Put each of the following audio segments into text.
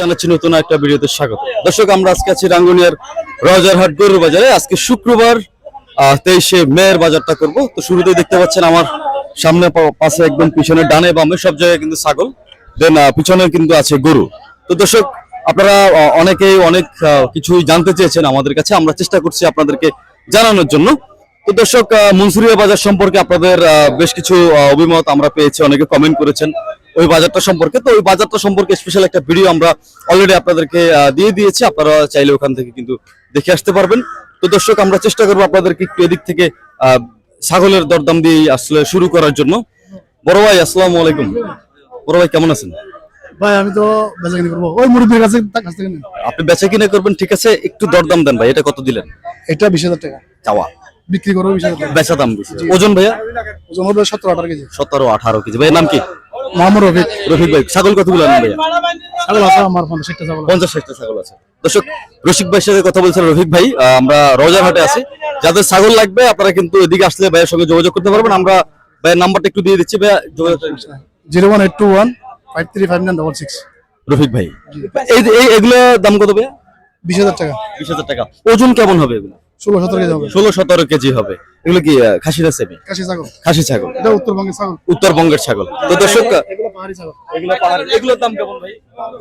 জানাচ্ছি নতুন একটা ভিডিওতে স্বাগত। দর্শক, আমরা আজকে আছি রাঙ্গুনিয়ার রাজারহাট গরুর বাজারে। আজকে শুক্রবার তেইশে মেয়ের বাজারটা করব। তো শুরুতেই দেখতে পাচ্ছেন আমার সামনে পাশে একদম পিছনে ডানে বামে সব জায়গায় কিন্তু ছাগল। দেন পিছনে কিন্তু আছে গরু। তো দর্শক, আপনারা অনেকেই অনেক কিছুই জানতে চেয়েছেন আমাদের কাছে। আমরা চেষ্টা করছি আপনাদেরকে জানানোর জন্য। তো দর্শক মনসুরিয়া বাজার সম্পর্কে আপনাদের বেশ কিছু অভিমত আমরা পেয়েছি। অনেকে কমেন্ট করেছেন। ওই বাজারটা সম্পর্কে। তো ওই বাজারটা সম্পর্কে স্পেশাল একটা ভিডিও আমরা অলরেডি আপনাদেরকে দিয়ে দিয়েছি। আপনারা চাইলে ওখান থেকে কিন্তু দেখে আসতে পারবেন। তো দর্শক আমরা চেষ্টা করব আপনাদেরকে একটু এদিক থেকে ছাগলের দরদাম দিয়ে আসলে শুরু করার জন্য। বড় ভাই আসসালামু আলাইকুম। বড় ভাই কেমন আছেন? ভাই আমি তো বেচা কিনে করব। ওই মুরব্বীর কাছে তার কাছ থেকে নিন। আপনি বেচা কিনা করবেন ঠিক আছে। একটু দরদাম দেন ভাই এটা কত দিলেন? এটা বিশ হাজার টাকা। চাওয়া। বিক্রি করব বিশ বেচা দাম ওজন ভাইয়া? ওজন হবে সত্তর আঠারো কেজি। সতেরো আঠারো কেজি। ভাইয়ের নাম কি? রফিক রফিক। ভাই ছাগল কতগুলো আনেন ভাইয়া? ছাগল আছে আমার পঞ্চাশ ষাটটা ছাগল আছে। পঞ্চাশ ষাটটা ছাগল আছে। দর্শক রসিক ভাইয়ের সাথে কথা বলছেন রফিক ভাই আমরা রোজারহাটে আছি। যাদের ছাগল লাগবে আপনারা কিন্তু এদিকে আসলে ভাইয়ের সঙ্গে যোগাযোগ করতে পারবেন। আমরা ভাইয়ের নাম্বারটা একটু দিয়ে দিচ্ছি ভাইয়া যোগাযোগ zero one eight two one five three five nine double six. Rafiq ভাই এই এই এগুলো দাম কত ভাইয়া? বিশ হাজার টাকা। বিশ হাজার টাকা। ওজন কেমন হবে এগুলো? ষোলো সতেরো কেজি হবে। ষোলো সতেরো কেজি হবে। এগুলো কি খাসি না সেমি? কাশি ছাগল। খাসি ছাগল। এটা উত্তরবঙ্গের ছাগল। উত্তরবঙ্গের ছাগল। তো দর্শক এগুলো পাহাড়ি ছাগল। এগুলো পাহাড়ি এগুলোর দাম কেমন ভাই?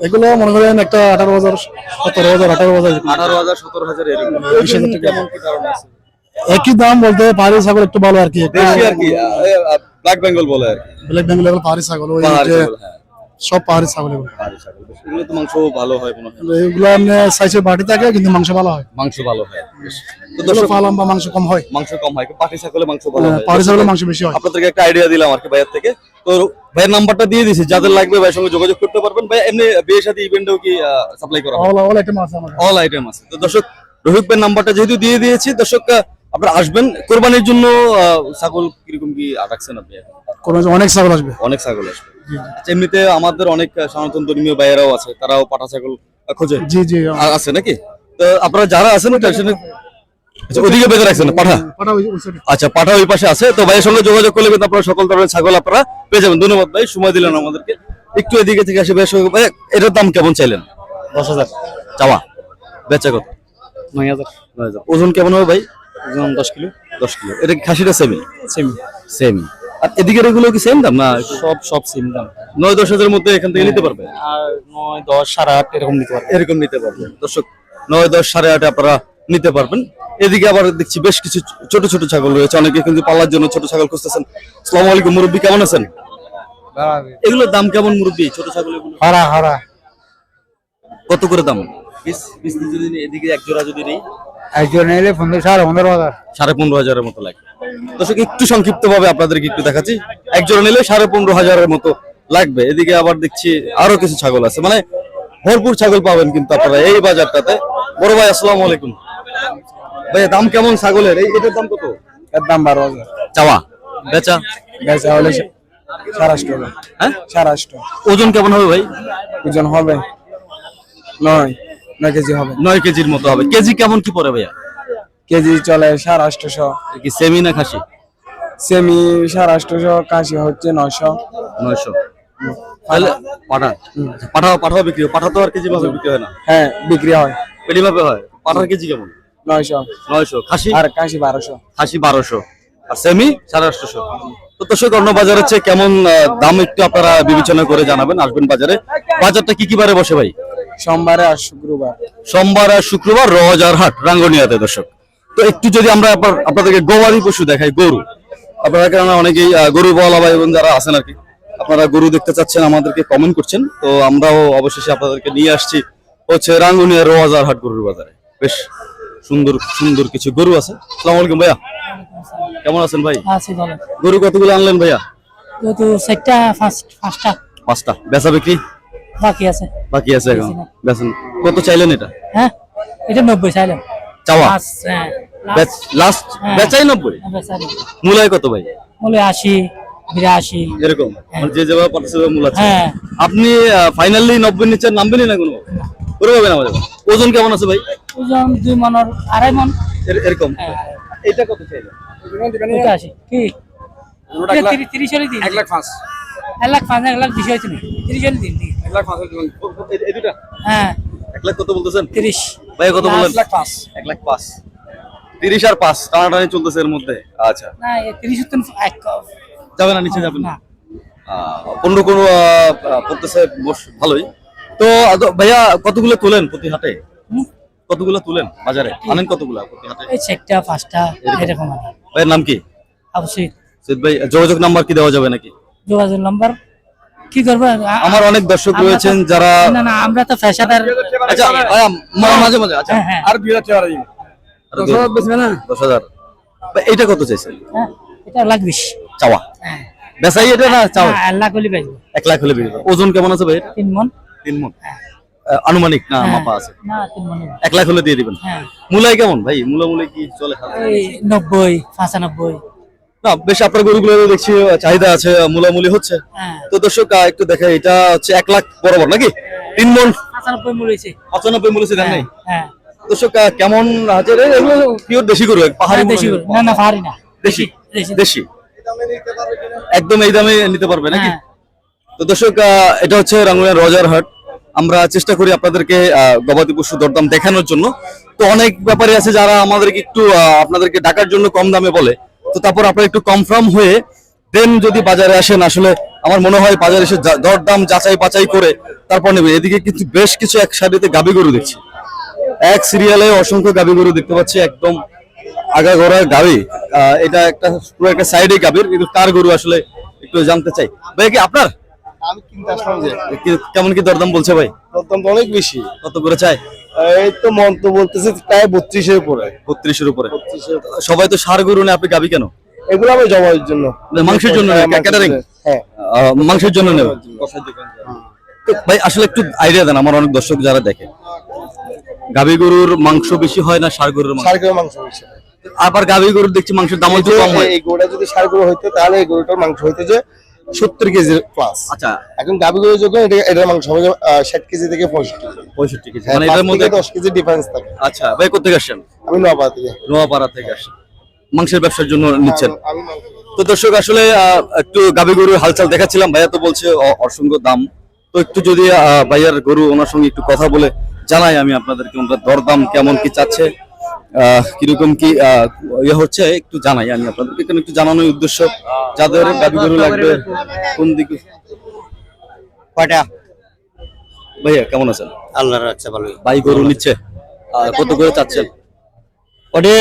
এগুলো মনে করেন একটা আঠারো হাজার সতেরো হাজার আঠারো হাজার আঠারো হাজার সতেরো হাজার এরকম। বিশ হাজার টাকা। কেমন কি কারণ আছে? একই দাম বলতে পাহাড়ি ছাগল একটু ভালো আর কি। আর কি ব্ল্যাক বেঙ্গল বলে আর কি। ব্ল্যাক বেঙ্গল পাহাড়ি ছাগল ওই হ্যাঁ, সব পাহাড়ি ছাগল এগুলো। তো মাংস ভালো হয় মনে হয়। এগুলো এমনি সাইজের বাটি থাকে কিন্তু মাংস ভালো হয়। মাংস ভালো হয়। তো দর্শক মাংস কম হয়। মাংস কম হয়। পাটি ছাগলে মাংস ভালো হয় ছাগলের মাংস বেশি হয়। আপনাদেরকে একটা আইডিয়া দিলাম আর কি ভাইয়ের থেকে। তো ভাইয়ের নাম্বারটা দিয়ে দিছি। যাদের লাগবে ভাইয়ের সঙ্গে যোগাযোগ করতে পারবেন। ভাই এমনি বিয়ে সাথে ইভেন্টেও কি সাপ্লাই করা হয়? অল অল আইটেম আছে আমার অল আইটেম আছে। তো দর্শক রোহিত ভাইয়ের নাম্বারটা যেহেতু দিয়ে দিয়েছি দর্শক আপনারা আসবেন। কোরবানির জন্য ছাগল কীরকম কি রাখছেন আপনি? অনেক ছাগল আসবে। অনেক ছাগল আসবে। আচ্ছা, এমনিতে আমাদের অনেক সনাতন ধর্মীয় ভাইয়েরাও আছে তারাও পাঠা ছাগল খোঁজে? জি জি আ- আছে নাকি? তো আপনারা যারা আছেন টেনশনে আচ্ছা ওদিকে বেঁধে রাখছেন পাঠা? পাটা ওই ওই side এ। আচ্ছা পাঠা ওই পাশে আছে তো ভাইয়ের সঙ্গে যোগাযোগ করলে কিন্তু আপনারা সকল ধরনের ছাগল আপনারা পেয়ে যাবেন। ধন্যবাদ ভাই সময় দিলেন আমাদেরকে। একটু এদিকে থেকে আসে ভাইয়ের সঙ্গে ভাই এটার দাম কেমন চাইলেন? দশ হাজার। চাওয়া। বেচা কত? নয় হাজার। নয় হাজার। ওজন কেমন হবে ভাই? ওজন দশ কিলো। দশ কিলো। এটা কি খাসিটা সেমি সেম সেম আর এদিকের এগুলো কি সেম দাম না? সব সব সেম দাম। নয় দশ হাজারের মধ্যে এখান থেকে নিতে পারবে? আর নয় দশ সাড়ে আট এরকম নিতে পারবে। এরকম নিতে পারবেন দর্শক নয় দশ সাড়ে আটে আপনারা নিতে পারবেন। এদিকে আবার দেখছি বেশ কিছু ছোট ছোট ছাগল রয়েছে। অনেকে কিন্তু পাল্লার জন্য ছোট ছাগল খুঁজতেছেন। সালাম আলাইকুম মুরব্বী কেমন আছেন? এগুলোর দাম কেমন মুরব্বী? ছোট ছাগল হারা হারা। কত করে দাম? পিস পিস যদি নিই, এদিকে এক জোড়া যদি নেই একজন এলে পনেরো সাড়ে পনেরো হাজার। সাড়ে পনেরো হাজারের মতো লাগবে দর্শক একটু সংক্ষিপ্ত ভাবে আপনাদেরকে একটু দেখাচ্ছি। এক জোড়া নিলে সাড়ে পনেরো হাজারের মতো লাগবে। এদিকে আবার দেখছি আরও কিছু ছাগল আছে। মানে ভরপুর ছাগল পাবেন কিন্তু আপনারা এই বাজারটাতে। বড় ভাই আসসালামু আলাইকুম। ভাই দাম কেমন ছাগলের? এই এটার দাম কত? এর দাম বারো হাজার। চাওয়া? বেচা? গেছে হলে সাড়ে আটশো হ্যাঁ? সাড়ে আটশো ওজন কেমন হবে ভাই? ওজন হবে নয়। নয় কেজি হবে। নয় কেজির মতো হবে। কেজি কেমন কি পড়ে ভাইয়া? কেজি চলে সাড়ে আটশোশো এ কি সেমি না খাসি? সেমি সাড়ে আটশোশো কাশি হচ্ছে নয়শো। নয়শো। তাহলে পাঠা। আচ্ছা, পাঠা পাঠাও বিক্রি হয়। পাঠা তো আর কেজি ভাবে বিক্রি হয় না। হ্যাঁ বিক্রি হয়। পেটি ভাবে হয়। পাঠার কেজি কেমন? নয়শো। নয়শো। খাসি? আর কাশি বারোশো। খাসি বারোশো। আর সেমি সাড়ে আটশোশো। তো দর্শক অন্য বাজারের চেয়ে কেমন দাম একটু আপনারা বিবেচনা করে জানাবেন। আসবেন বাজারে। বাজারটা কি কি বারে বসে ভাই? সোমবারে আর শুক্রবার। সোমবার আর শুক্রবার রজার হাট রাঙ্গনিয়াতে দর্শক। তো একটু যদি আমরা আপনাদেরকে গবাদি পশু দেখাই গরু। আপনারা কেন অনেকেই গরু বলা ভাই বোন যারা আছেন আর কি আপনারা গরু দেখতে চাচ্ছেন আমাদেরকে কমেন্ট করছেন। তো আমরাও অবশেষে আপনাদেরকে নিয়ে আসছি হচ্ছে রাঙ্গুনিয়া রোজার হাট গরুর বাজারে। বেশ সুন্দর সুন্দর কিছু গরু আছে। আসসালামু আলাইকুম ভাইয়া। কেমন আছেন ভাই? আছে ভালো। গরু কতগুলো আনলেন ভাইয়া? যেহেতু সেটটা ফার্স্ট ফার্স্টটা পাঁচটা। বেচা বিক্রি? বাকি আছে। বাকি আছে এখন? বেচেন। কত চাইলেন এটা? হ্যাঁ এটা নব্বই চাইলাম চাওয়া? পাঁচ হ্যাঁ লাস্ট হ্যাঁ। বেচাই নব্বই? হ্যাঁ, মূলায় কত ভাই? বলে আশি বিরাশি। এরকম? মানে যে যেভাবে পাঠাচ্ছে মূল আছে। হ্যাঁ। আপনি ফাইনালি নব্বই নিচে নামবেনই না কোনো? করে পাবেন আমাদের ওজন কেমন আছে ভাই? ওজন দুই মনের আড়াই মন। এরকম? হ্যাঁ, এটা কত চাইলেন? কি? তিরিশ এক লাখ পাঁচ। এক লাখ পাঁচ এক লাখ বেশি হয়েছে না তিরিশ হলে দিন এক লাখ পাঁচ। এই- এই হ্যাঁ। এক লাখ কত বলতেছেন? তিরিশ। ভাই কত বললেন? এক লাখ পাঁচ। এক লাখ পাঁচ। তিরিশ আর পাঁচ টানাটানি চলতেছে এর মধ্যে। আচ্ছা। না তিরিশ তো এক যাবে না নিচে যাবেন না। আহ, কোনো পড়তেছে ভালোই। তো ভাইয়া কতগুলো তোলেন প্রতি হাটে? কতগুলো তুলেন বাজারে? আনেন কতগুলো প্রতি হাটে? এই চারটা পাঁচটা এরকম। ভাইয়ের নাম কি? অবশ্যই সৈয়দ ভাই যোগাযোগ নাম্বার কি দেওয়া যাবে নাকি? যোগাযোগ নাম্বার। কি করব? আমার অনেক দর্শক রয়েছেন যারা না না আমরা তো ফ্যাশাদার আচ্ছা মাঝে মাঝে আচ্ছা। হ্যাঁ হ্যাঁ। আর দুই হাজার না? দশ হাজার। এইটা কত চাইছেন? হ্যাঁ এটা লাখ বিশ। চাওয়া? হ্যাঁ। বেচাই এটা না চাওয়া? এক লাখ হলে বেচবো। এক লাখ হলে করবে। ওজন কেমন আছে ভাই এটা? তিন মন। তিন মন। আনুমানিক না হ্যাঁ। মাপা আছে? না তিন মন এক লাখ হলে দিয়ে দিবেন। হ্যাঁ। মূলাই কেমন ভাই? মূলা মূলে কি চলে? এই নব্বই পঁচানব্বই। না বেশ আপনার গরুগুলো দেখছি চাহিদা আছে মূলামূলি হচ্ছে। হ্যাঁ। তো দর্শক একটু দেখে এটা হচ্ছে এক লাখ বরাবর নাকি? তিন মন? পঁচানব্বই মূল হয়েছে। পঁচানব্বই মূল্য দেন নাই? দর্শক কেমন হাজার? এগুলো পিওর দেশি গরু পাহাড়ি হ্যাঁ, দেশি গরু। না না পাহাড়ি না। দেশি? দেশি একদম এই দামে নিতে পারবে নাকি? হ্যাঁ। তো দর্শক এটা হচ্ছে রাঙ্গুনিয়া রজার হাট। আমরা চেষ্টা করি আপনাদেরকে আহ, গবাদি পশু দরদাম দেখানোর জন্য। তো অনেক ব্যাপারে আছে যারা আমাদেরকে একটু আপনাদেরকে ডাকার জন্য কম দামে বলে। তো তারপর আপনারা একটু কনফার্ম হয়ে দেন যদি বাজারে আসেন আসলে আমার মনে হয় বাজারে এসে দরদাম যাচাই বাছাই করে তারপর নেবে। এদিকে কিন্তু বেশ কিছু এক সারিতে গাবি গরু দেখছি। এক সিরিয়ালে অসংখ্য গাবি গরু দেখতে পাচ্ছি একদম আগা ঘোড়া গাবি এটা একটা পুরো একটা সাইডে গাবির কিন্তু কার গরু আসলে একটু জানতে চাই। ভাই কি আপনার? আমি কিনতে আসলাম যে। কেমন কি দরদাম বলছে ভাই? দরদাম তো অনেক বেশি। কত করে চাই? এই তো মন তো বলতেছে প্রায় বত্রিশের উপরে। বত্রিশের উপরে। সবাই তো সার গরু আপনি গাবি কেন? এগুলো আমি জমার জন্য। মাংসের জন্য হ্যাঁ, না, মাংসের? জন্য। হ্যাঁ। মাংসের জন্য নেব ভাই আসলে একটু আইডিয়া দেন আমার অনেক দর্শক যারা দেখে। গাবি গরুর মাংস বেশি হয় না সার গরুর মাংস? ষাট কিলো মাংস হয়েছে আবার গাবি গরুর দেখছি মাংসের দাম একটু কম হয়। এই গরুটা যদি সার গরু হইতো তাহলে এই গরুটার মাংস হইতো যে সত্তর প্লাস আচ্ছা। এখন গাভী এটা এটার মাংস হবে ষাট কেজি থেকে পঁয়ষট্টি পঁয়ষট্টি কেজি। হ্যাঁ, মানে এটার মধ্যে দশ কেজি ডিফারেন্স থাকে। আচ্ছা ভাই কোথেকে আমি নোয়াপাড়া থেকে। নোয়াপাড়া থেকে মাংসের ব্যবসার জন্য নিচ্ছেন। তো দর্শক আসলে আহ, একটু গাবি গরুর হালচাল দেখাচ্ছিলাম। ভাইয়া তো বলছে অসংখ্য দাম। তো একটু যদি ভাইয়ার গরু ওনার সঙ্গে একটু কথা বলে জানাই আমি আপনাদেরকে ওনার দরদাম কেমন কি চাচ্ছে। কীরকম কি ইয়ে হচ্ছে একটু জানাই আমি আপনাদেরকে। কারণ একটু জানানোর উদ্দেশ্য যাদের গাবি গরু লাগবে কোন দিকে? কয়টা? ভাইয়া কেমন আছেন? আল্লাহ রাখছে ভালোই। ভাই গরু নিচ্ছে কত করে চাচ্ছেন ওটি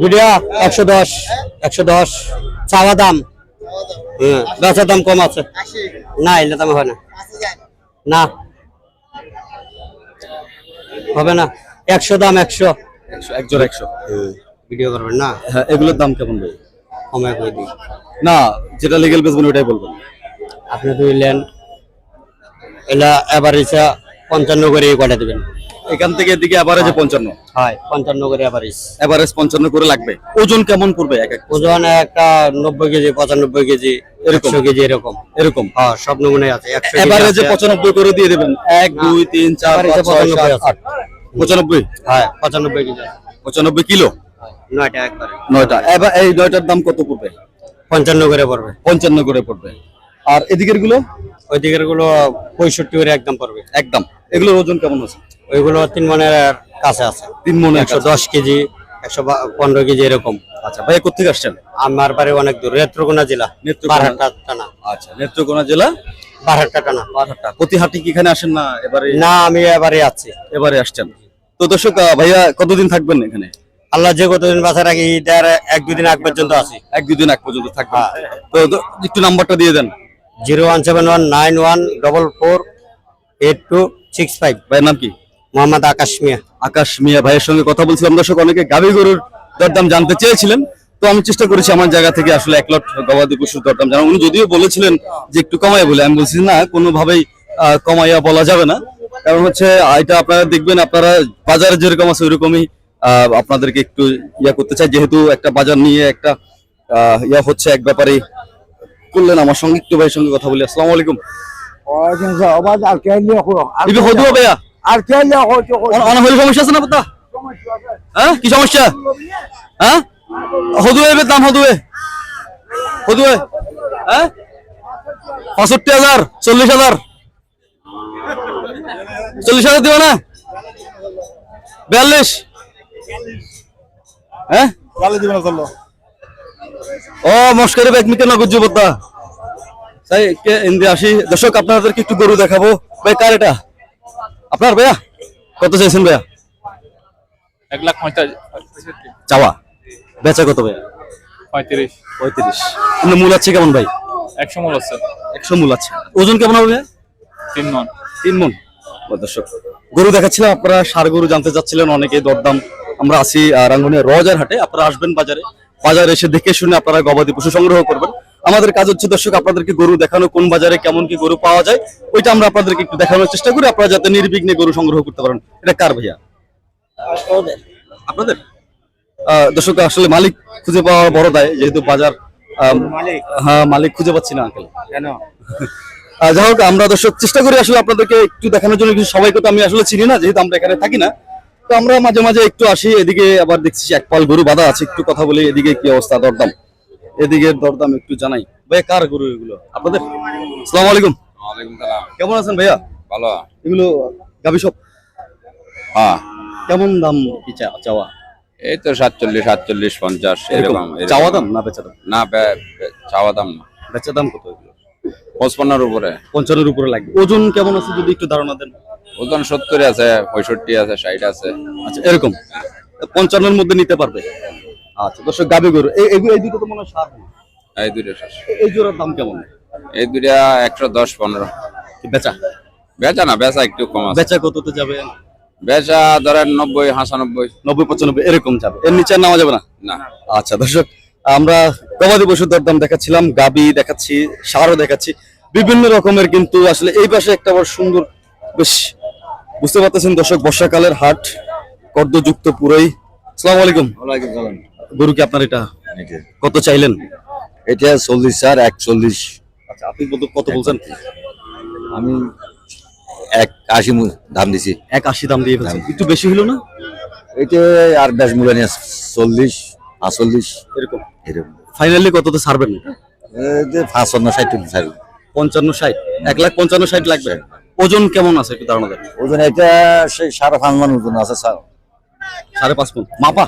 ভিডিও একশো দশ একশো দশ। চাওয়া দাম? হ্যাঁ বেচার দাম কম আছে। না এলে দাম হয় না। না। হবে না? একশো দাম একশো। একশো এক একশো। ভিডিও করবেন না? হ্যাঁ এগুলোর দাম কেমন ভাই? কমে করে দিই। না যেটা লিগেল বেসবেন ওটাই বলবেন। আপনি দুইলেন পঞ্চান্ন করে কটা দেবেন। এখান থেকে এদিকে এভারেজে পঞ্চান্ন। হয় পঞ্চান্ন করে এভারেজ এভারেজ পঞ্চান্ন করে লাগবে। ওজন কেমন পড়বে এক এক ওজন একটা নব্বই কেজি পঁচানব্বই কেজি এরকম? একশো কেজি এরকম। এরকম। হ্যাঁ সব নমুনায় আছে এভারেজে পঁচানব্বই করে দিয়ে দেবেন। এক দুই তিন চার পাঁচ ছয় সাত আট। পঁচানব্বই? হ্যাঁ পঁচানব্বই কেজি। পঁচানব্বই কিলো? নয়টা একবারে নয়টা। এবার এই নয়টার দাম কত পড়বে? পঞ্চান্ন করে পড়বে। পঞ্চান্ন করে পড়বে। আর এদিকেরগুলো? ওই দিকেরগুলো পঁয়ষট্টি করে একদম পড়বে। একদম। এগুলোর ওজন কেমন আছে? ওইগুলো তিন মনের কাছে আছে। তিন মনে একশো দশ কেজি একশো পনেরো কেজি এরকম। আচ্ছা ভাই কোথেকে আসছেন? আমার বাড়ি অনেক দূর নেত্রকোনা জেলা নেত্রকোনা। বারহাট্টা টানা আচ্ছা নেত্রকোনা জেলা? বারহাট্টা টানা বারহাট্টা। প্রতি হাটে কি এখানে আসেন না? এবারে না আমি এবারে আছি। এবারে আসছেন। তো দর্শক ভাইয়া কতদিন থাকবেন এখানে? আল্লাহ যে কতদিন বাসা রাখি ঈদের এক দুদিন আগ পর্যন্ত আছি। এক দুদিন এক পর্যন্ত থাকবেন। তো তো একটু নাম্বারটা দিয়ে দেন। Zero one seven one nine one double four eight two six five. ভাইয়ের নাম কি? মোহাম্মদ আকাশ মিয়া। আকাশ মিয়া ভাইয়ের সঙ্গে কথা বলছিলাম। দর্শক অনেকে গাভী গরুর দরদাম জানতে চেয়েছিলেন। তো আমি চেষ্টা করেছি আমার জায়গা থেকে আসলে এক লট গবাদি পশুর দরদাম জানা উনি যদিও বলেছিলেন যে একটু কমাই বলে আমি বলছি না কোনোভাবেই কমাইয়া বলা যাবে না। কারণ হচ্ছে এটা আপনারা দেখবেন আপনারা বাজারে যেরকম আছে ওইরকমই আপনাদেরকে একটু ইয়া করতে চাই। যেহেতু একটা বাজার নিয়ে একটা ইয়া হচ্ছে এক ব্যাপারে করলেন আমার সঙ্গে একটু ভাইয়ের সঙ্গে কথা বলি। আসসালামু আলাইকুম। কে সমস্যা আছে না হ্যাঁ? কি সমস্যা? হ্যাঁ? হদুয়ে দাম হদুয়ে। হদুয়ে। হ্যাঁ? পঁয়ষট্টি হাজার চল্লিশ হাজার। চল্লিশ হাজার দিবে না? বিয়াল্লিশ? হ্যাঁ? ও মস্কারি ব্যাগ নগদ যুবতা তাই কে ইন্দি আসি? দর্শক আপনাদেরকে একটু গরু দেখাবো। ভাই কার এটা? আপনার ভাইয়া? কত চাইছেন ভাইয়া? এক লাখ পঁয়তাল্লিশ। চাওয়া। বেচা কত ভাইয়া? পঁয়ত্রিশ। পঁয়ত্রিশ। মূল আছে কেমন ভাই? একশো মূল আছে। একশো মূল আছে। ওজন কেমন হবে ভাইয়া? তিন মন। তিন মন? দর্শক গরু দেখাচ্ছিলাম আপনারা সার গরু জানতে চাচ্ছিলেন অনেকে দরদাম। আমরা আছি রাঙ্গুনিয়া রজার হাটে আপনারা আসবেন বাজারে। বাজারে এসে দেখে শুনে আপনারা গবাদি পশু সংগ্রহ করবেন। আমাদের কাজ হচ্ছে দর্শক আপনাদেরকে গরু দেখানো কোন বাজারে কেমন কি গরু পাওয়া যায় ওইটা আমরা আপনাদেরকে একটু দেখানোর চেষ্টা করি। আপনারা যাতে নির্বিঘ্নে গরু সংগ্রহ করতে পারেন। এটা কার ভাইয়া? আপনাদের? আহ, দর্শক আসলে মালিক খুঁজে পাওয়া বড় দায় যেহেতু বাজার হ্যাঁ মালিক খুঁজে পাচ্ছি না আঙ্কেল কেন? যাই হোক আমরা দর্শক চেষ্টা করি আসলে আপনাদেরকে একটু দেখানোর জন্য কিছু সবাইকে তো আমি আসলে চিনি না যেহেতু আমরা এখানে থাকি না। তো আমরা মাঝে মাঝে একটু আসি এদিকে আবার দেখছি এক পাল গরু বাঁধা আছে একটু কথা বলি এদিকে কি অবস্থা দরদাম? এদিকে দরদাম একটু জানাই। ভাই কার গরু এগুলো? আপনাদের? আসসালামু আলাইকুম। কেমন আছেন ভাইয়া? ভালো। এগুলো গাবি সব? হ্যাঁ। কেমন দাম কি চাওয়া? এই তো সাতচল্লিশ সাতচল্লিশ পঞ্চাশ এরকম। চাওয়া দাম না বেচা দাম? না চাওয়া দাম না। বেচা দাম কত এগুলো? পঁচপান্নর উপরে। পঞ্চান্নের উপরে লাগবে। ওজন কেমন আছে যদি একটু ধারণা দেন? ওজন সত্তর আছে পঁয়ষট্টি আছে ষাট আছে। আচ্ছা এরকম। পঞ্চান্নের মধ্যে নিতে পারবে? আচ্ছা দর্শক গাবি গরু এই এই দুটো তো মনে হয় সার এই দুটো এই জোড়ার দাম কেমন? এই দুটা একশো দশ পনেরো। বেচা? বেচা না বেচা একটু কম আছে। বেচা কততে যাবে? বেচা ধরেন নব্বই হাঁসানব্বই। নব্বই পঁচানব্বই এরকম যাবে। এর নিচে নামা যাবে না? না। আচ্ছা দর্শক আমরা গবাদি পশুর দরদাম দেখাচ্ছিলাম গাবি দেখাচ্ছি সারও দেখাচ্ছি। বিভিন্ন রকমের কিন্তু আসলে এই পাশে একটা বড় সুন্দর বেশ বুঝতে পারতেছেন দর্শক বর্ষাকালের হাট কর্দযুক্ত পুরোই। আসসালামু আলাইকুম। গরু কি আপনার এটা কত চাইলেন? এটা চল্লিশ স্যার একচল্লিশ। আচ্ছা আপনি কত বলছেন? আমি এক আশি দাম দিছি। এক আশি দাম দিয়ে একটু বেশি হলো না? এটা আর বেশ মূল্য নিয়ে চল্লিশ আটচল্লিশ। এরকম। এরকম। ফাইনালি কততে ছাড়বেন এই যে পাঁচন্ন ষাট টাকা স্যার পঞ্চান্ন ষাট? এক লাখ পঞ্চান্ন ষাট লাগবে? ওজন কেমন আছে একটু ধারণা দেন। ওজন এটা সেই সাড়ে পাঁচ মান ওজন আছে স্যার। সাড়ে পাঁচ মন? মাপা?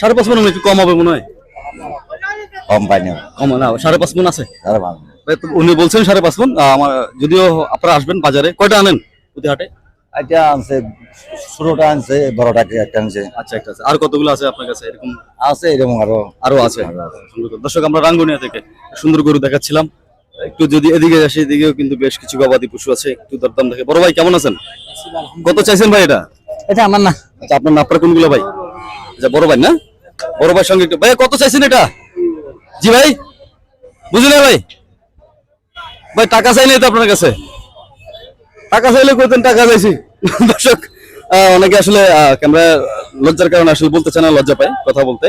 সাড়ে পাঁচ মন একটু কম হবে মনে হয়। কম পাইনি কম না সাড়ে পাঁচ মন আছে? সাড়ে পাঁচ উনি বলছেন সাড়ে পাঁচ মন আমার যদিও আপনারা আসবেন বাজারে। কয়টা আনেন? প্রতি হাটে এটা আনছে ষোলোটা আনছে বারোটাকে একটা আনছে। আচ্ছা একটা আছে। আর কতগুলো আছে আপনার কাছে এরকম? আছে এরকম আরও। আরও আছে? দর্শক আমরা রাঙ্গুনিয়া থেকে সুন্দর গরু দেখাচ্ছিলাম। একটু যদি এদিকে আসি এদিকেও কিন্তু বেশ কিছু গবাদি পশু আছে। একটু দরদাম দেখে। বড় ভাই কেমন আছেন? কত চাইছেন ভাই এটা? এটা আমার না। আচ্ছা আপনার নাপরা কোনগুলো ভাই? আচ্ছা বড় ভাই না? বড় ভাইয়ের সঙ্গে একটু ভাই কত চাইছেন এটা? জি ভাই? বুঝলেন ভাই? ভাই টাকা চাই নাই তো আপনার কাছে। টাকা চাইলে কইতেন টাকা চাইছি? দর্শক অনেকে আসলে ক্যামেরা লজ্জার কারণে আসলে বলতে চায় না, লজ্জা পায় কথা বলতে।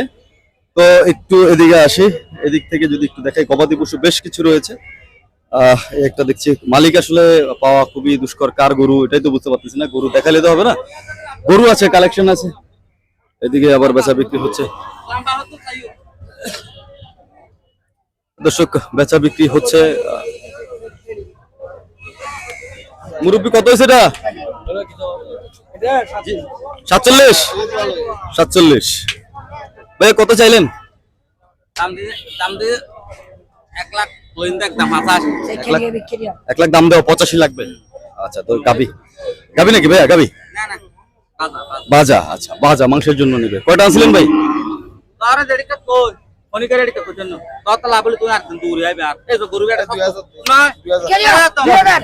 তো একটু এদিকে আসি, এদিক থেকে যদি একটু দেখাই, গবাদি পশু বেশ কিছু রয়েছে। একটা দেখছি, মালিক আসলে পাওয়া খুবই দুষ্কর, কার গরু, এটাই তো বুঝতে পারতেছি না, গরু দেখালে তো হবে না? গরু আছে কালেকশন আছে। এদিকে আবার বেচা বিক্রি হচ্ছে। দর্শক, বেচা বিক্রি হচ্ছে মুরব্বি কত হয়েছে এটা? সাতচল্লিশ? সাতচল্লিশ। ভাই কত চাইলেন? এক লাখ দাম দেওয়া পঁচাশি লাগবে। আচ্ছা তো গাবি। গাবি নাকি ভাইয়া? গাবি? বাজা আচ্ছা বাজা মাংসের জন্য নিবে। কয়টা আনছিলেন ভাই? নিবে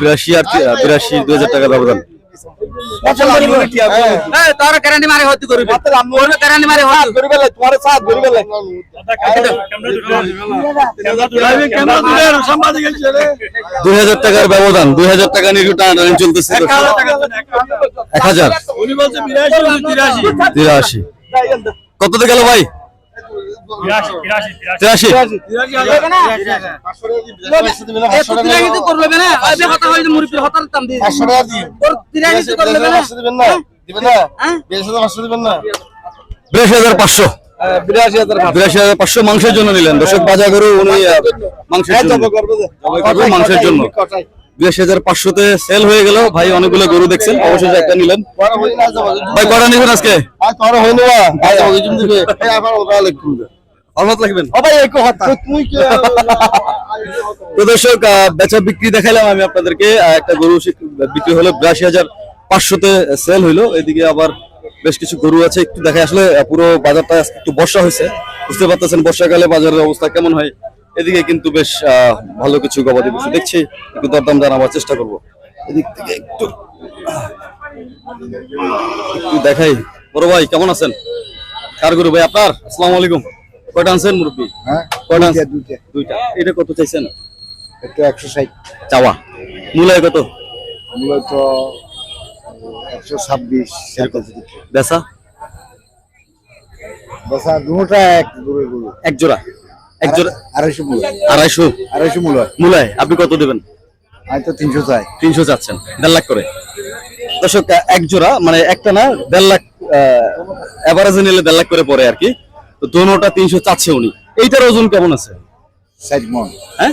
বিরাশি আর বিরাশি দুই হাজার টাকা ব্যবধান। তোর গ্যারান্টি মারে হতে করবি। তোর গ্যারান্টি মারে হতে করে তোমার সাথ করে দুই হাজার টাকার ব্যবধান দুই হাজার টাকা নিয়ে একটু টানাটানি চলতেছে। এক হাজার। তিরাশি। কততে গেল ভাই? তিরাশি পাঁচশো হ্যাঁ? বিরাশি হাজার। বিরাশি হাজার। মাংসের জন্য নিলেন। দর্শক বাজার গরু উনি মাংসের জন্য। মাংসের জন্য। বিরাশি হাজার পাঁচশোতে সেল হয়ে গেল। ভাই অনেকগুলো গরু দেখছেন। অবশ্যই একটা নিলেন। ভাই কটা নিবেন আজকে? হইনি অলমত লাগবেন ও ভাই এক কথা তুই কি? তো আহ, বেচা বিক্রি দেখাইলাম আমি আপনাদেরকে। একটা গরু বিক্রি হলো বিরাশি হাজার পাঁচশোতে সেল হইল। এদিকে আবার বেশ কিছু গরু আছে একটু দেখাই। আসলে পুরো বাজারটা একটু বর্ষা হয়েছে। বুঝতে পারতেছেন বর্ষাকালে বাজারের অবস্থা কেমন হয়। এদিকে কিন্তু বেশ আহ, ভালো কিছু গবাদি পশু দেখছি। একটু দরদাম জানাবার চেষ্টা করব। এদিক থেকে একটু একটু দেখাই। বড় ভাই কেমন আছেন? কার গরু ভাই আপনার? আসসালামু আলাইকুম। কয়টা আনছেন মুরব্বী? হ্যাঁ দুইটা দুইটা। এটা কত চাইছেন? একটু একশো ষাট। চাওয়া। মূলায় কত? মূলত একশো ছাব্বিশ বেচা? বসা দুটা এক দূরে এক জোড়া? এক জোড়া? আড়াইশো মূল আড়াইশো? আড়াইশো মূল মূলায়। আপনি কত দেবেন? আমি তো তিনশো চাই। তিনশো চাচ্ছেন। দেড় লাখ করে। দর্শক এক জোড়া মানে একটা না দেড় লাখ এভারেজে নিলে দেড় লাখ করে পড়ে আর কি। তো দোনোটা তিনশো চাচ্ছে উনি। এইটার ওজন কেমন আছে? মন। হ্যাঁ?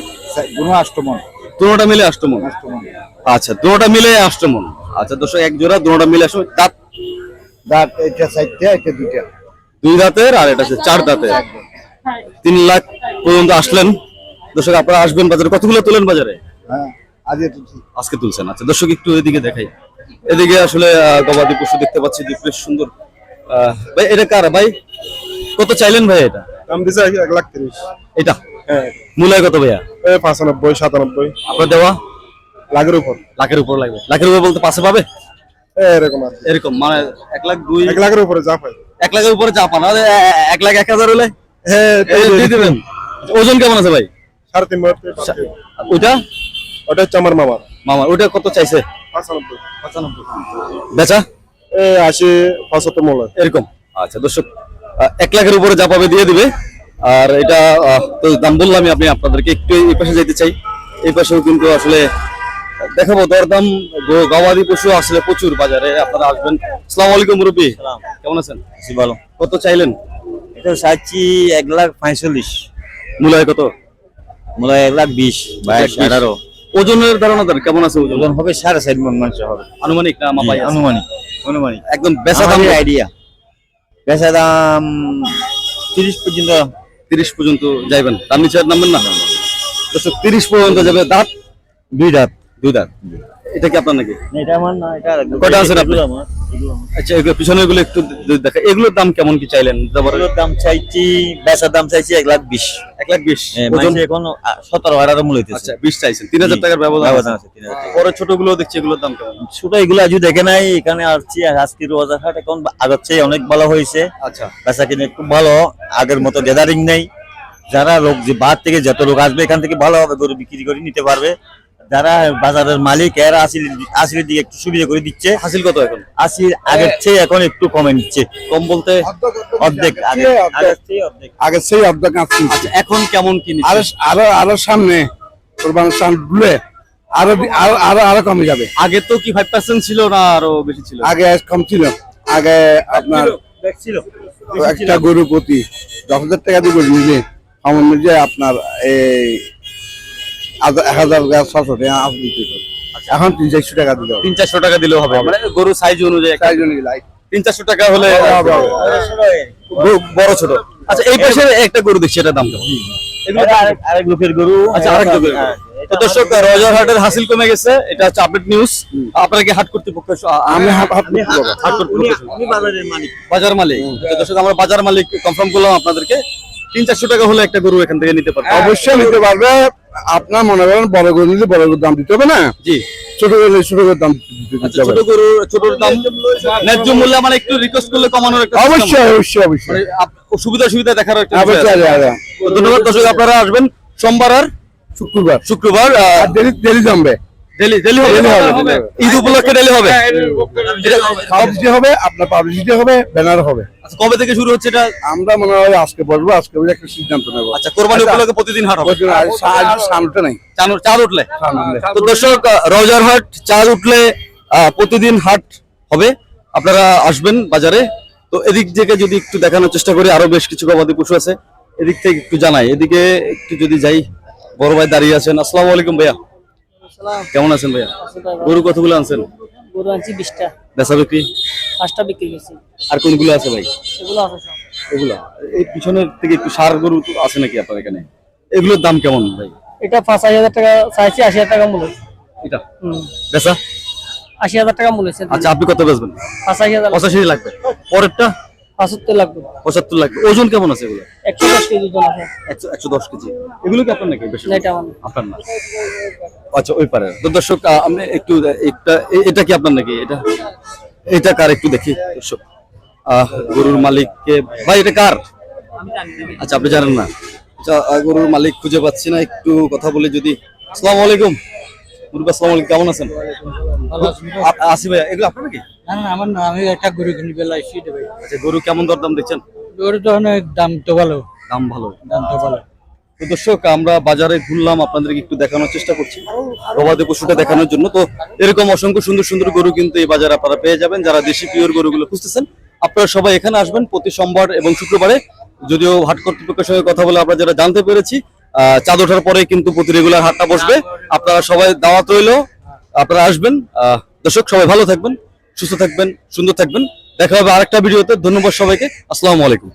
দোনোটা মিলে আষ্টমন আচ্ছা দোনোটা মিলে আষ্টমন আচ্ছা দর্শক এক জোড়া দোনোটা মিলে আসো দাঁত? দাঁত এটা চারটে এটা দুইটা। দুই দাঁতের আর এটা চার দাঁতের। তিন লাখ পর্যন্ত আসলেন। দর্শক আপনারা আসবেন বাজারে। কতগুলো তোলেন বাজারে? হ্যাঁ আজ আজকে তুলছেন। আচ্ছা দর্শক একটু এদিকে দেখাই। এদিকে আসলে গবাদি পশু দেখতে পাচ্ছি যে বেশ সুন্দর। আহ, ভাই এটা কার? ভাই? কত চাইলেন ভাই এটা? দাম দিছে এক লাখ তিরিশ। এটা? হ্যাঁ। মূলায় কত ভাইয়া? এই পাঁচানব্বই সাতানব্বই। আপনার দেওয়া? লাখের উপর। লাখের উপর লাগবে। লাখের উপর বলতে পাশে পাবে? এরকম। এরকম মানে এক লাখ দুই এক লাখের উপরে যা পাই এক লাখের উপরে চাপা না এ- এ- এক লাখ এক হাজার হলে? হ্যাঁ দিয়ে দিবেন। ওজন কেমন আছে ভাই? সাড়ে তিন ওইটা? ওটা হচ্ছে আমার মামার। মামা ওইটা কত চাইছে? পাঁচানব্বই। বেচা? এই আশি পঁচাত্তর মূল হয় এরকম। আচ্ছা দর্শক এক লাখের উপরে যা পাবে দিয়ে দিবে। আর এটা তো দাম বললামই আপনি আপনাদেরকে একটু এই পাশে যেতে চাই। এই পাশেও কিন্তু আসলে দেখাবো দরদাম গবাদি পশু আসলে প্রচুর বাজারে আপনারা আসবেন। আসসালামু আলাইকুম মুরব্বী। কেমন আছেন? ভালো। কত চাইলেন? এটা চাচ্ছি এক লাখ পঁয়তাল্লিশ। মূলায় কত? মূল্য এক লাখ বিশ বাইশ। আঠারো। ওজনের ধারণা দেন কেমন আছে ওজন? হবে সাড়ে চার মন মাংস হবে। আনুমানিক না মাপাই আছে? আনুমানিক আনুমানিক। একদম বেচা দাম আমাদের আইডিয়া বেচা দাম তিরিশ পর্যন্ত তিরিশ পর্যন্ত যাইবেন। তার নিচে আর নামবেন না। দর্শক তিরিশ পর্যন্ত যাবে দাঁত দুই দাঁত। দুই দাঁত। এটা কি আপনার নাকি? এটা আমার না এটা কয়টা আছেন আপনি? আচ্ছা এগুলো পিছনে এগুলো একটু দেখা এগুলোর দাম কেমন কি চাইলেন? এগুলোর দাম চাইছি বেচার দাম চাইছি এক লাখ বিশ। এক লাখ বিশ? হ্যাঁ, ওজন? এখন সতেরো আঠারো মূল্য হইতেছে। আচ্ছা বিশ চাইছেন তিন হাজার টাকার ব্যবধান আছে। আছে, 3000 পরে ছোটগুলো দেখছি এগুলোর দাম কেমন? ছোট এগুলো আজও দেখে নাই এখানে আসছি আর আজকের হাট এখন আগের চেয়ে অনেক ভালো হয়েছে। আচ্ছা। বেচা কিনে খুব ভালো আগের মতো গ্যাদারিং নেই। যারা লোক যে বাদ থেকে যত লোক আসবে এখান থেকে ভালোভাবে গরু বিক্রি করে নিতে পারবে। যারা বাজারের মালিক এরা আসিল আসিলের দিকে একটু সুবিধা করে দিচ্ছে। হাসিল কত এখন? আসিল আগের চেয়ে এখন একটু কমে নিচ্ছে। কম বলতে? অর্ধেক আগে আগের চেয়ে অর্ধেক। আগে সেই অর্ধেক। আচ্ছা এখন কেমন কি নিচ্ছে? আরও আরও আরও সামনে কোরবান চান ডুলে আরও আরও আরও আরও কমে যাবে। আগে তো কি ফাইভ পার্সেন্ট ছিল না আরও বেশি ছিল? আগে কম ছিল। আগে আপনার একটা গরু প্রতি দশ হাজার টাকা দিয়ে গরু নিলে আমার যে আপনার এই এক হাজার গাছ ছশো টাকা দিতে এখন তিন চারশো টাকা হবে। তিন চারশো টাকা দিলেও হবে। মানে গরু সাইজ অনুযায়ী জন্য লাইট তিন চারশো টাকা হলে হবে, হবে। গরু বড় ছোট। আচ্ছা এই পাশে একটা গরু দেখছি এটা দাম আরেক লোকের গরু। আচ্ছা আরেক লোকের হ্যাঁ, তো দর্শক রজার হাটের হাসিল কমে গেছে। এটা হচ্ছে আপডেট নিউজ আপনারা কি হাট কর্তৃপক্ষ আমি। হাট উনি কর্তৃপক্ষ। বাজারের মালিক। বাজার মালিক। দর্শক আমরা বাজার মালিক কনফার্ম করলাম আপনাদেরকে। তিন চারশো টাকা হলে একটা গরু এখান থেকে নিতে পারবে। অবশ্যই নিতে পারবে। আপনার মনে করেন বড় গরু নিলে বড় গরুর দাম দিতে হবে না? জি। ছোট গরু ছোট গরুর দাম আচ্ছা, ছোট গরু ছোটর দাম ন্যায্য মূল্যে মানে একটু রিকোয়েস্ট করলে কমানোর একটা অবশ্যই অবশ্যই মানে অবশ্যই সুবিধা সুবিধা দেখার একটা ধন্যবাদ দর্শক আপনারা আসবেন সোমবার আর শুক্রবার। শুক্রবার আর দেরি দেরি জমবে। ডেলি ডেলি হবে Daily হবে, daily হবে। ঈদ উপলক্ষে ডেলি হবে। পাবলিসিটি হবে। আপনার পাবলিসিটি হবে ব্যানার হবে। আচ্ছা, কবে থেকে শুরু হচ্ছে এটা? আমরা মনে হয় আজকে বসবো আজকে একটা সিদ্ধান্ত নেব। আচ্ছা কোরবানি উপলক্ষে প্রতিদিন হাট হবে। নাই। চাঁদ তো দর্শক চাঁদ উঠলে প্রতিদিন হাট হবে। আপনারা আসবেন বাজারে। তো এদিক থেকে যদি একটু দেখানোর চেষ্টা করি আরও বেশ কিছু গবাদি পশু আছে। এদিক থেকে একটু জানাই। এদিকে একটু যদি যাই বড় ভাই দাঁড়িয়ে আছেন। আসসালামু আলাইকুম ভাইয়া। কেমন আছেন ভাইয়া? গরু কতগুলো আনছেন? গরু আনছি বিশটা। বেচা বিক্রি? পাঁচটা বিক্রি করছি। আর কোনগুলো আছে ভাই? এগুলো আছে সব। এগুলা। এই পিছনের থেকে একটু সার গরু আছে নাকি আপনার এখানে? এগুলোর দাম কেমন ভাই? এটা পাঁচ হাজার টাকা চাইছি আশি হাজার টাকা মূল্য। এটা? বেচা? আশি হাজার টাকা মূল্য আচ্ছা আপনি কত বেচবেন? পঁচাশি হাজার। পঁচাশি লাগবে। পরেরটা? পঁচাত্তর লাগবে। পঁচাত্তর লাগবে। ওজন কেমন আছে এগুলো? একশো দশ কেজি ওজন আছে। কেজি। এগুলো কি আপনার নাকি বেশি? এটা আপনার না। আচ্ছা ওই পারে তো দর্শক আমি একটু এটা এটা কি আপনার নাকি? এটা এটা কার একটু দেখি দর্শক। আহ, গরুর মালিককে ভাই এটা কার? আচ্ছা আপনি জানেন না। আচ্ছা গরুর মালিক খুঁজে পাচ্ছি না একটু কথা বলে যদি। আসসালামু আলাইকুম। মুরব্বী আসসালামু আলাইকুম কেমন আছেন? আসি ভাই এগুলো আপনার নাকি? না না আমার না আমি একটা গরু কিনে বেলাইছি ভাই। আচ্ছা গরু কেমন দরদাম দেখছেন গরু তো অনেক দাম তো ভালো। দাম ভালো। দাম তো ভালো। তো দর্শক আমরা বাজারে ঘুরলাম আপনাদেরকে একটু দেখানোর চেষ্টা করছি। গবাদি পশুটা দেখানোর জন্য। তো এরকম অসংখ্য সুন্দর সুন্দর গরু কিন্তু এই বাজারে আপনারা পেয়ে যাবেন। যারা দেশি পিওর গরুগুলো খুঁজতেছেন আপনারা সবাই এখানে আসবেন প্রতি সোমবার এবং শুক্রবারে। যদিও হাট কর্তৃপক্ষের সঙ্গে কথা বলে আমরা যারা জানতে পেরেছি চাঁদ ওঠার পরে কিন্তু প্রতি রেগুলার হাটটা বসবে। আপনারা সবাই দাওয়াত রইল। আপনারা আসবেন। দর্শক, সবাই ভালো থাকবেন, সুস্থ থাকবেন, সুন্দর থাকবেন। দেখা হবে আরেকটা ভিডিওতে। ধন্যবাদ সবাইকে। আসসালামু আলাইকুম।